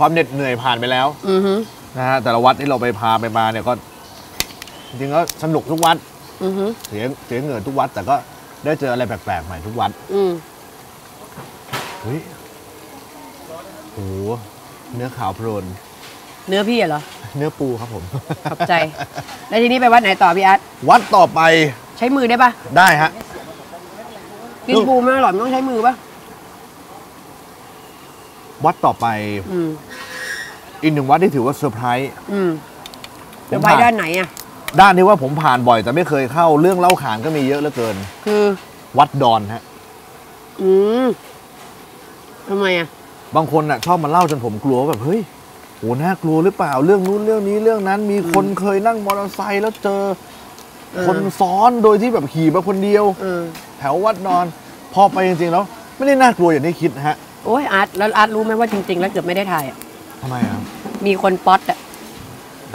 ความเหน็ดเหนื่อยผ่านไปแล้วอือฮึนะฮะแต่ละวัดที่เราไปพาไปมาเนี่ยก็จริงๆก็สนุกทุกวัดอือฮึเสียเสียเหงื่อทุกวัด แต่ก็ได้เจออะไรแปลกๆใหม่ทุกวัดอืมเฮ้ยโหเนื้อขาวโพลนเนื้อพี่อะเหรอ เนื้อปูครับผม ขอบใจ แล้วทีนี้ไปวัดไหนต่อพี่อาร์ตวัดต่อไปใช้มือได้ปะได้ฮะ กินปูไม่อร่อยมันต้องใช้มือปะ วัดต่อไปอืมอีกหนึ่งวัดที่ถือว่าเซอร์ไพรส์อืมผจะมไปผ่านด้านไหนอะ ด้านที่ว่าผมผ่านบ่อย แต่ไม่เคยเข้าเรื่องเล่าขานก็มีเยอะเหลือเกิน คือ วัดดอนฮะ อืมทำไมอะ บางคนน่ะชอบมาเล่าจนผมกลัวว่าแบบเฮ้ยโหน่ากลัวหรือเปล่าเรื่องนู้นเรื่องนี้เรื่องนั้น มีคนเคยนั่งมอเตอร์ไซค์แล้วเจอ เออ คนซ้อนโดยที่แบบขี่มาคนเดียว เออ แถววัดดอน พอไปจริงๆแล้ว ไม่ได้น่ากลัวอย่างที่คิดนะฮะ โอ้ยอาร์ตแล้วอาร์ตรู้ไหมว่าจริง ๆ แล้วเกือบไม่ได้ถ่ายอะทำไมครับมีคนป๊อตอะ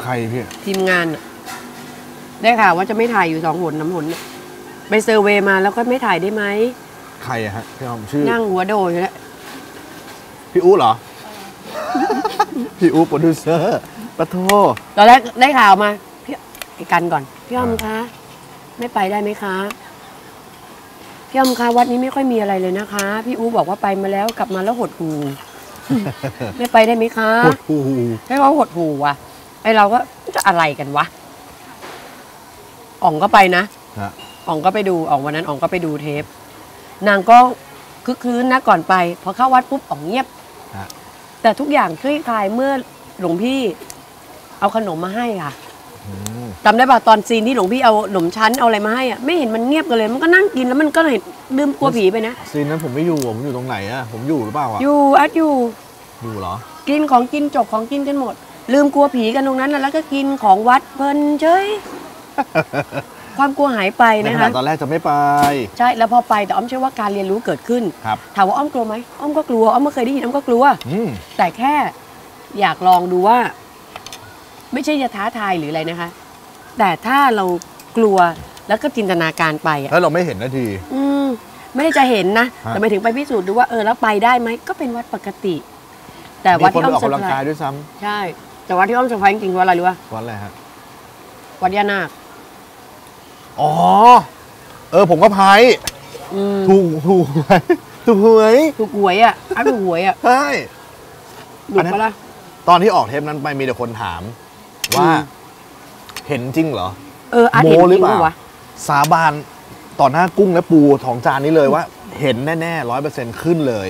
ใครพี่ทีมงานอะได้ข่าวว่าจะไม่ถ่ายอยู่สองหนน้ำหนน่ะไปเซอร์เวย์มาแล้วก็ไม่ถ่ายได้ไหมใครอะฮะพี่อ้อมชื่อ นั่งหัวโดอยู่แล้วพี่อู๋เหรอ พี่อู๋โปรดิวเซอร์ปะโทตอนแรกได้ข่าวมาพี่ไอ้กันก่อนพี่อ้อมคะ ไม่ไปได้ไหมคะ พี่อ้อมคะวัดนี้ไม่ค่อยมีอะไรเลยนะคะ พี่อูบอกว่าไปมาแล้วกลับมาแล้วหดหูไม่ไปได้ไหมคะปวดหูให้เขาหดหูว่ะไอเราก็จะอะไรกันวะอ่องก็ไปนะฮะอ่องก็ไปดูอ่องวันนั้นอ่องก็ไปดูเทป นางก็คึกคืนนะก่อนไป พอเข้าวัดปุ๊บอ่องเงียบฮะแต่ทุกอย่างคลี่คลายเมื่อหลวงพี่ เอาขนมมาให้ค่ะอืม จำได้ป่ะตอนซีนที่หลวงพี่เอาขนมชั้นเอาอะไรมาให้อะไม่เห็นมันเงียบกันเลยมันก็นั่งกินแล้วมันก็เลยลืมกลัวผีไปนะซีนนั้นผมไม่อยู่อะผมอยู่ตรงไหนอะผมอยู่หรือเปล่าอะอยู่อัดอยู่อยู่เหรอ กินของกินจบของกินกันหมด ลืมกลัวผีกันตรงนั้นน่ะแล้วก็กินของวัดเพลินเฉยความกลัวหายไปในนะขณะคะตอนแรกจะไม่ไป ใช่แล้วพอไปแต่อ้อมเชื่อว่าการเรียนรู้เกิดขึ้นครับถามว่าอ้อมกลัวไหมอ้อมก็กลัวอ้อมไม่เคยได้ยินอ้อมก็กลัวอืมแต่แค่อยากลองดูว่า ไม่ใช่จะท้าทายหรืออะไรนะคะ แต่ถ้าเรากลัวแล้วก็จินตนาการไปอะแล้วเราไม่เห็นนาที อืมไม่ได้จะเห็นนะฮะแต่ไปถึงไปพิสูจน์ดูว่าเออแล้วไปได้ไหมก็เป็นวัดปกติ แต่มีวัดคนที่ไปอ้ออมอกเซอร์กำลังไพรกายส์ด้วยซ้ใช่ แต่วัดที่อ้อมเซอร์ไพรส์จริงๆว่าอะไรรู้ป่ะำวันอะไรฮะวัดย่านาคอ๋อ เออผมก็พายอืมถูกถูกหวยถูกหวยถูกหวยอะอันถูกหวยอะใช่หลุดปะล่ะตอนที่ออกเทปนั้นไปมีแต่คนถาม ว่าอืมเห็นจริงเหรอเอออาร์ตเห็นโม้หจรืริองเปล่าปะวะ สาบานต่อหน้ากุ้งและปูทองจานนี้เลยว่า เห็นแน่ๆร้อยเปอร์เซ็นต์ขึ้นเลย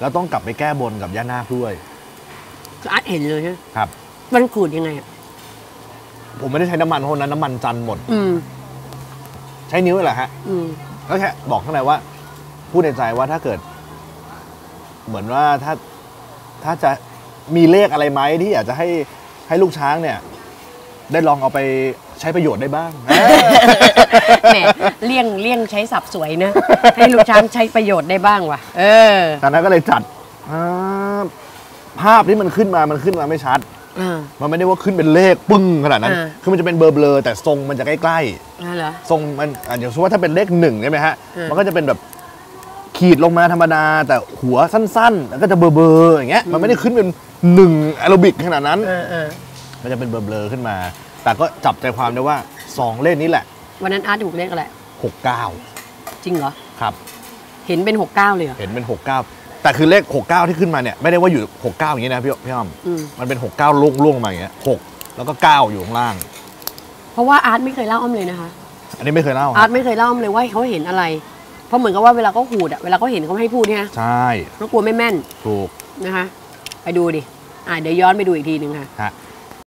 แล้วต้องกลับไปแก้บนกับย่านาคด้วยอาร์ตเห็นเลยใช่ไหมครับ มันขูดยังไงอะผมไม่ได้ใช้น้ำมันเพราะนั้นน้ำมันจันทร์หมด อืม ใช้นิ้วนี่แหละฮะ อืม ก็แค่บอกข้างในว่า พูดในใจว่าถ้าเกิด เหมือนว่าถ้าถ้าจะมีเลขอะไรไหมที่อยากจะให้ให้ลูกช้างเนี่ย ได้ลองเอาไปใช้ประโยชน์ได้บ้างแหมเลี่ยงเลี่ยงใช้สับสวยนะ ให้ลูกช้างใช้ประโยชน์ได้บ้างว่ะ เออตอนนั้นก็เลยจัดอ่าภาพที่มันขึ้นมามันขึ้นมาไม่ชัดอ่ามันไม่ได้ว่าขึ้นเป็นเลขปึ้งขนาดนั้นอ่าคือมันจะเป็นเบลอๆแต่ทรงมันจะใกล้อ่าเหรอๆทรงมันอะอย่างสมมติว่าถ้าเป็นเลขหนึ่งใช่ไหมฮะอ่ามัมันก็จะเป็นแบบขีดลงมาธรรมดา แต่หัวสั้นๆ แล้วก็จะเบลอๆอย่างเงี้ย มันไม่ได้ขึ้นเป็นหนึ่งแอโรบิกขนาดนั้นเออเออ มันจะเป็นเบลอๆขึ้นมา แต่ก็จับใจความได้ว่าสองเลขนี้แหละ วันนั้นอาร์ตถูกเลขอะไร69 จริงเหรอ ครับ เห็นเป็นหกเก้าเลยเหรอ เห็นเป็น 69 แต่คือเลข 69 ที่ขึ้นมาเนี่ยไม่ได้ว่าอยู่ 69 อย่างนี้นะพี่พี่อ้อมอืม มันเป็น 69ล่วงล่วงมาอย่างเงี้ย6แล้วก็ 9 อยู่ข้างล่าง เพราะว่าอาร์ตไม่เคยเล่าอ้อมเลยนะคะ อันนี้ไม่เคยเล่าอาร์ตไม่เคยเล่าอ้อมเลยว่าเขาเห็นอะไร เพราะเหมือนกับว่าเวลาเขาขูดอะเวลาเขาเห็นเขาไม่ให้พูดเนี่ยนะใช่เขากลัวไม่แม่นถูกนะคะ ไปดูดิ อ่าเดี๋ยวย้อนไปดูอีกทีหนึ่งค่ะ ฮะ